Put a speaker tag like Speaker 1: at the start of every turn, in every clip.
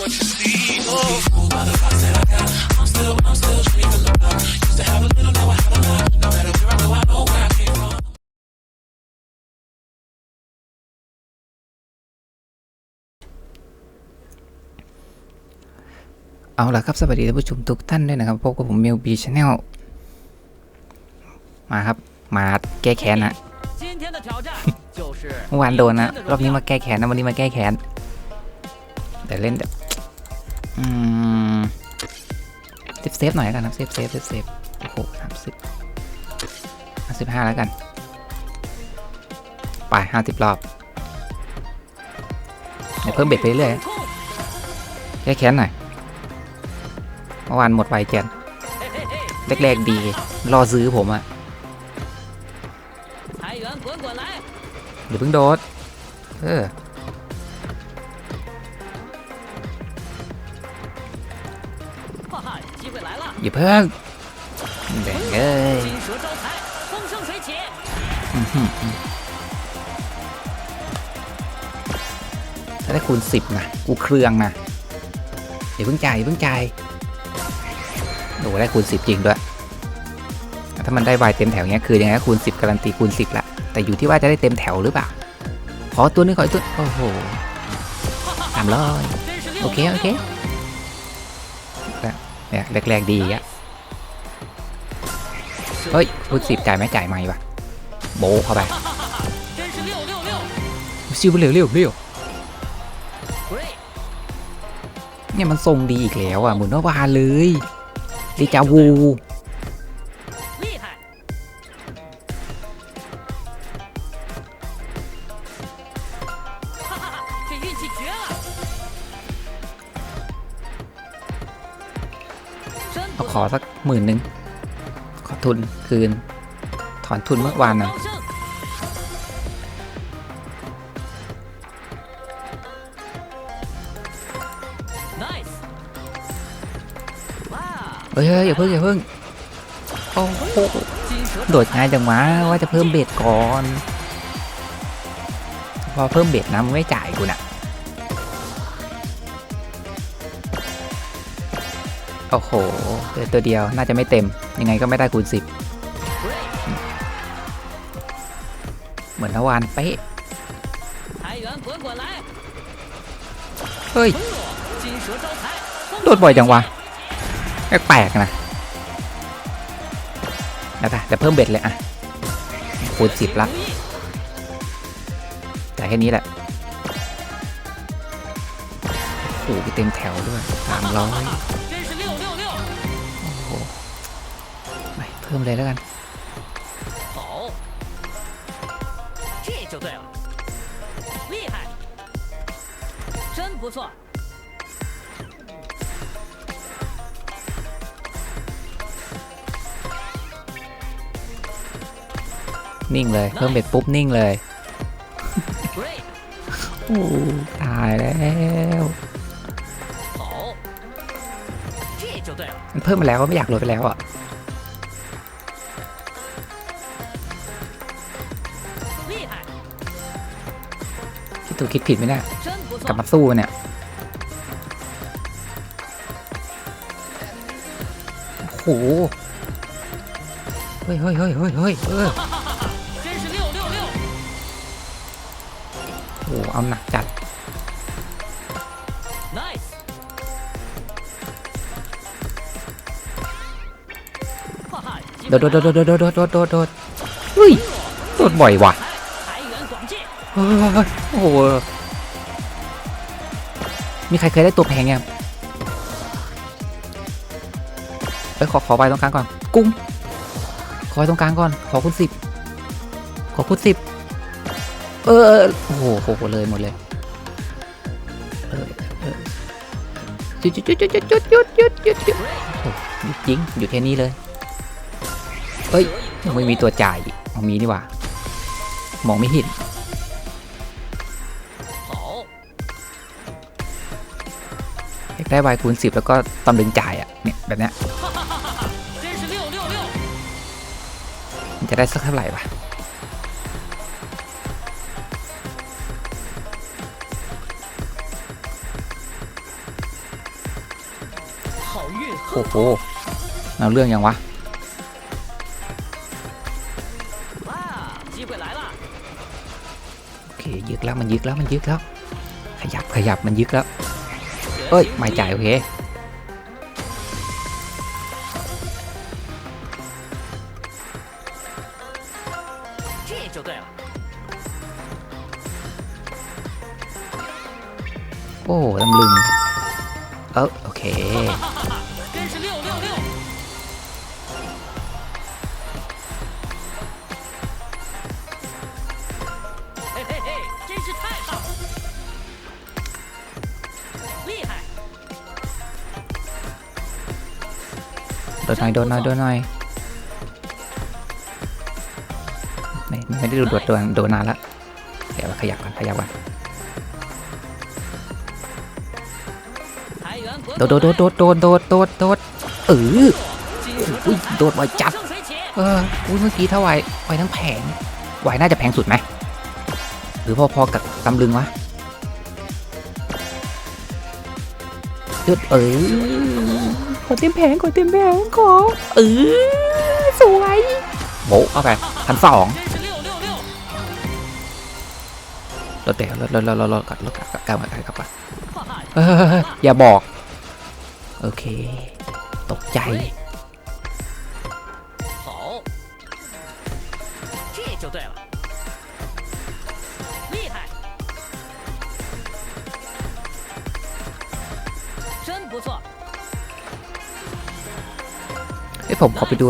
Speaker 1: what you see. Oh. Don't be fooled by the thoughts that I got. I'm still, I'm still trying to look up. Used to have a little, now I have a lot. No matter where I go, I know where I came from. เอาละครับ สวัสดีท่านผู้ชมทุกท่านด้วยนะครับ พบกับผมมิวบีชาแนลมาครับ มาแก้แค้นฮะเมื่อวานโดนนะ รอบนี้มาแก้แค้นนะ วันนี้มาแก้แค้นแต่เล่นแบบ เซฟเซฟหน่อยกันครับเซฟเซฟเซฟเซฟโอ้โหสามสิบห้าสิบห้าแล้วกัน ไปห้าสิบรอบเดี๋ยวเพิ่มเบ็ดไปเรื่อยแก้แค้นหน่อยเมื่อวานหมดไปแกนแรกๆดี รอซื้อผมอะเดี๋ยวเพิ่งโดด เออ อย่าเพิ่งแบ่งเลยถ้าได้คูณสิบนะ กูเครื่องนะอย่าเพิ่งใจ่ายอย่าเพิ่งใจ่าโอ้ได้คูณสิบจริงด้วย ถ้ามันได้ไวเต็มแถวเนี้ยคือยังไงคูณสิบการันตีคูณสิบละ แต่อยู่ที่ว่าจะได้เต็มแถวหรือเปล่า ขอตัวนึงขอตัว โอ้โหสามร้อยโอเค โอเค นี่ยแรกๆดีอะเฮ้ยพุทสิบจ่ายไหมจ่ายไหม่ปะโบเข้าไปซิวเร็วเร็วเร็วเนี่ยมันทรงดีอีกแล้วอะเหมือนเมื่อวาเลยดิจาวู ขอสักหมื่นหนึ่งขอทุนคืน ถอนทุนเมื่อวานนะเฮ้ยอย่าเพิ่งอย่าเพิ่งโอ้โหโดดง่ายจังวะว่าจะเพิ่มเบ็ดก่อน พอเพิ่มเบ็ดนะมึงไม่จ่ายกูนะ่ะ โอ้โหเลือตัวเดียวน่าจะไม่เต็ม ยังไงก็ไม่ได้คูณสิบเหมือนทวานเป๊ะเฮ้ย โดดบ่อยจังวะแปลกนะแล้วค่ะแต่เพิ่มเบ็ดเลยอะคูณสิบละแต่แค่นี้แหละโอ้โหเต็มแถวด้วยสามร้อย พิ่มเลยแล้วกันนิ่งเลย เพิ่มเบ็ดปุ๊บ นิ่งเลยโอ้ตายแล้วมันเพิ่มมาแล้วก็ไม่อยากลดไปแล้วอะ ถูกคิดผิดไหมเนี่ยกลับมาสู้เนี่ยโหเฮ้ยเฮ้ยเฮ้ยเฮ้ยเฮ้ยเออโอ้เอาหนักจัดโดดโดดโดดโดดโดดโดดโดดเฮ้ยโดดบ่อยว่ะเฮ้ย โอ้โห มีใครเคยได้ตัวแพงยังเอ้ยขอขอไปตรงกลางก่อน กุ้ง ขอไปตรงกลางก่อน ขอคุณสิบ ขอคุณสิบ เออ โอ้โหโหเลยหมดเลยหยุดหยุดหยุดหยุดหยุดหยุดหยุดหยุดหยุดหยุดจริงหยุดแค่นี้เลยเฮ้ยยังไม่มีตัวจ่ายอีกเอามีนี่หว่า มองไม่เห็นากได้ y คูณ10 แล้วก็ตอนดึงจ่ายอะ่ะเนี่ยแบบเนี้ยจะได้สักเท่าไหร่ปะโอ้โหเอาเรื่องยังวะโอเค ยึกแล้วมันยึกแล้วมันยึกแล้ว ขยับขยับมันยึกแล้ว เอ้ยไม่จ่ายโอเคโอ้ตำลึง ดหน่อยโดนหน่อยโดนหน่อยไม่ไม่ได้ดูโดดโดนโดนนานละเดี๋ยวขยับก่อนขยับก่อนโดดโดดโดดโดดโดดโดดโดดเออโดดไวจัดเอออุ้ยเมื่อกี้เท่าไหวไหวทั้งแผงไหวน่าจะแพงสุดไหมหรือพอๆกับตำลึงวะเออ ขอเต็มแผงขอเต็มแผงขอเออสวยโหเข้าไปพันสองรถแตะรถรถรถรถรถกลัดรถกับกัดกัดกัดกัดอย่าบอก โอเค ตกใจ ผมขอไปดู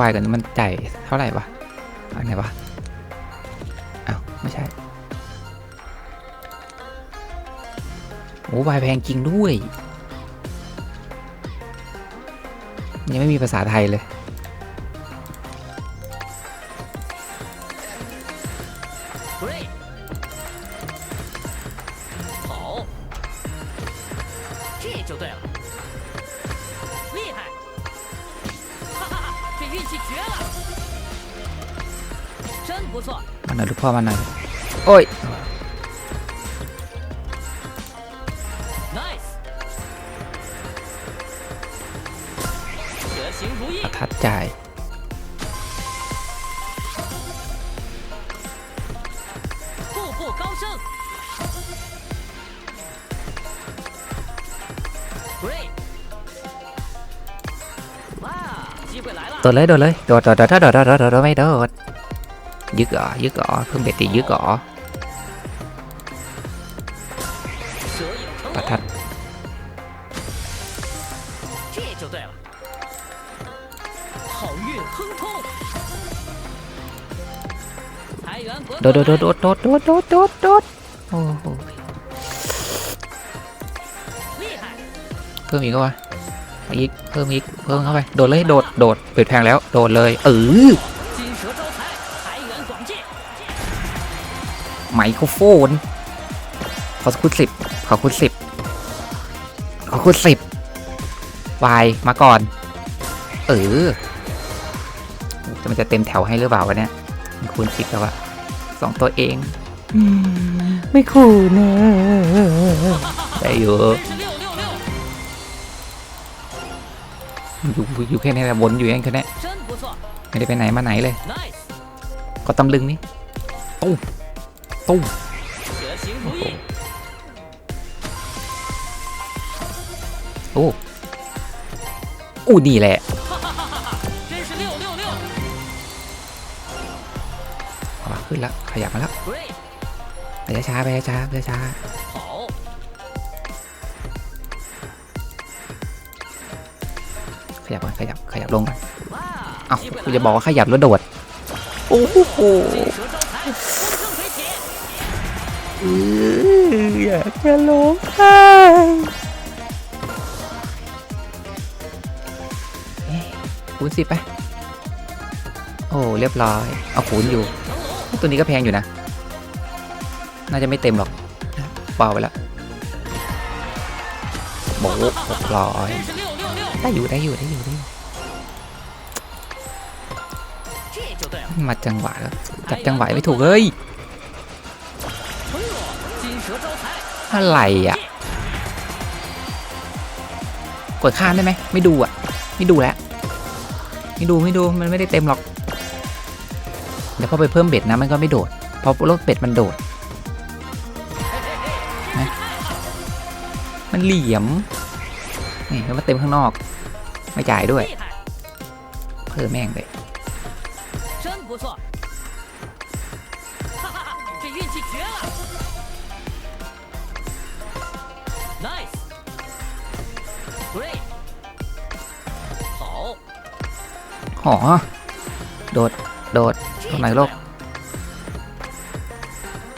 Speaker 1: วายกันมันจ่ายเท่าไหร่วะอันไหนวะอ้าวไม่ใช่โอ้วายแพงจริงด้วย ยังไม่มีภาษาไทยเลย
Speaker 2: Great，好，
Speaker 1: มาหน่อยลูกพ่อมาหน่อยโอ้ยทัด
Speaker 2: ใจ
Speaker 1: โดดเลยตดดเลยตดดโดดโดดโดดโดดโดดไม่โดด dứt gõ dứt gõ
Speaker 2: phân
Speaker 1: biệt thì dứt
Speaker 2: gõ.
Speaker 1: Và thạch. Đốt đốt đốt đốt đốt đốt đốt đốt đốt. Oh. phương gì không à อีกเพิ่มอีกเพิ่มเข้าไป โดดเลย โดด โดดปิดแพงแล้ว โดดเลยเออ โครโฟน ขอคูณสิบขอคูณสิบขอคูณสิบวายมาก่อน เออจะมันจะเต็มแถวให้หรือเปล่าวะเนี่ยคูณสิบแล้วอะสองตัวเองไม่คูณได้อยู่อยู่อยู่แค่นี้แบบะวนอยู่อย่า
Speaker 2: งนี้
Speaker 1: ไม่ได้ไปไหนมาไหนเลย ก็ตำลึงนี่โอ้ ตุ้มโอ้อู้นี่แหละขึ้นแล้วขยับมาแล้วไปช้าไปช้าไปช้าขยับก่นขยับขยับลงก่นเอ้ากูจะบอกว่าขยับแล้วโดด โอ้โห อยากจะร้องไห้คูณสิไป โอ้ เรียบร้อย เอาคูณอยู่ ตัวนี้ก็แพงอยู่นะ น่าจะไม่เต็มหรอกเปล่าไปแล้วโบกหกร้อยได้อยู่ได้อยู่ได้อยู่ได้มาจังหวะแล้ว จับจังหวะไม่ถูกเลย อะไรอะ กดข้ามได้ไหม ไม่ดูอะ ไม่ดูแล้ว ไม่ดูไม่ดู มันไม่ได้เต็มหรอก เดี๋ยวพอไปเพิ่มเบ็ดนะมันก็ไม่โดดพราะรถเป็ดมันโดดมันเหลี่ยม นี่แล้วมาเต็มข้างนอก ไม่จ่ายด้วย，เพิ่มแม่งเลย หอโดด โดดตรงไหนโลก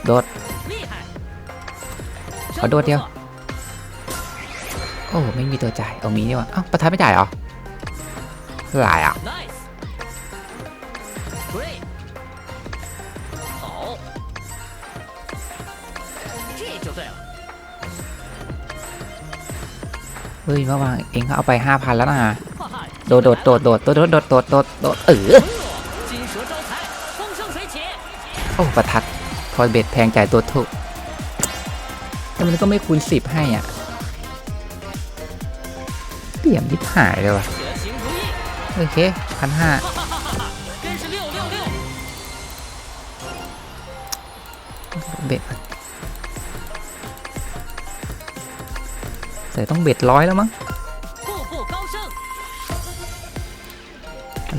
Speaker 1: โดด
Speaker 2: ขอ
Speaker 1: โดด
Speaker 2: เดียว
Speaker 1: โอ้ ไม่มีตัวจ่าย เอามีนี่วะอ้าวประธานไม่จ่ายเหรอหลายอะเฮ้ยเมื่วานเองเขาเอาไปห้าพันแล้วนะ โดดโดดโดดโดดโดดโดดโดดโดดเออโอ้ประทัดพอยเบ็ดแพงจ่ายตัวถูกแต่มันก็ไม่คูณสิบให้อะเปี่ยมยิบหายเลยว่ะโอเคพันห้าเบ็ดแต่ต้องเบ็ดร้อยแล้วมั้ง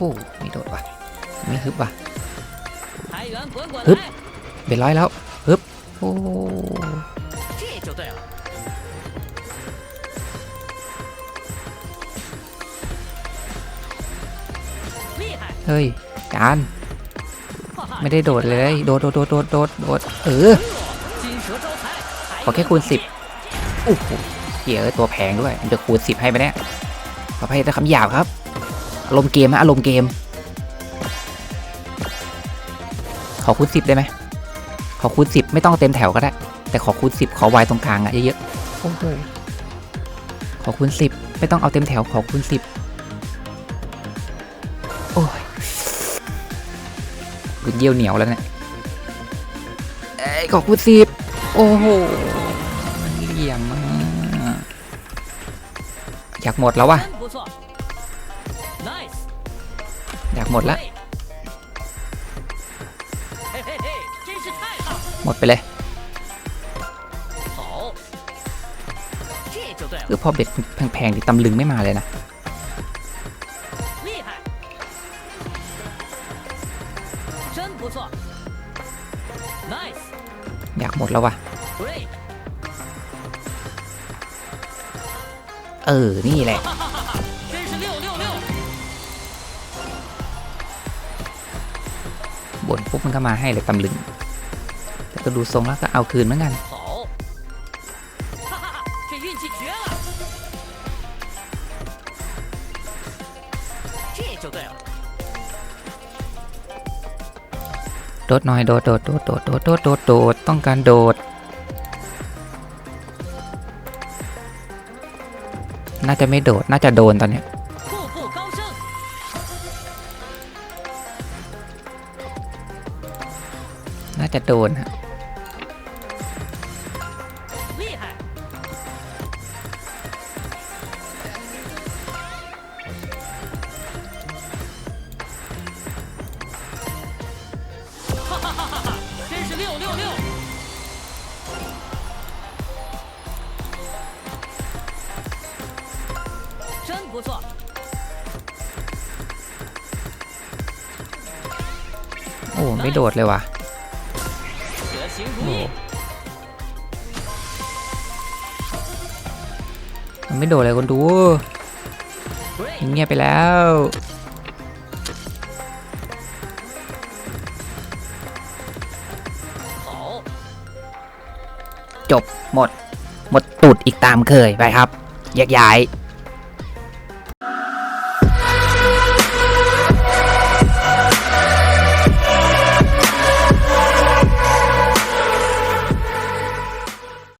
Speaker 1: โอ้ไม่โดดว่ะไม่ฮึบว่ะฮึบเป็นร้อยแล้วฮึบโอ้เฮ้ยจานไม่ได้โดดเลย โดดโดดโดดโดดโดดเออขอแค่คูณสิบโอ้โหเยอะตัวแพงด้วยจะคูณสิบให้ไปเนี่ยขออภัยแต่คำหยาบครับ อารมณ์เกมฮะอารมณ์เกม ขอคูณสิบได้ไหมขอคูณสิบไม่ต้องเต็มแถวก็ได้ แต่ขอคูณสิบขอไวตรงกลางอะเยอะๆโอเคขอคูณสิบไม่ต้องเอาเต็มแถวขอคูณสิบโอ้ยกูเยี่ยวเหนียวแล้วเนี่ยขอคูณสิบโอ้โหมันเหลี่ยมมากอยากหมดแล้วว่ะ อยากหมดละ หมดไปเลยคือพอเบ็ดแพงๆดิตำลึงไม่มาเลยนะ อยากหมดแล้ววะเออ นี่แหละ ปุ๊บมันก็มาให้เลยตำลึง แต่ก็ดูทรงแล้วก็เอาคืนเหมือนกันโดดหน่อยโดดโดดโดดโดดโดดโดดต้องการโดด น่าจะไม่โดดน่าจะโดนตอนเนี้ย จะโดนฮะ
Speaker 2: 不错。
Speaker 1: โอ้ไม่โดดเลยว่ะ มันไม่โดดเลยคนดูเงียบไปแล้ว，จบหมด หมดตูดอีกตามเคยไปครับแยกย้าย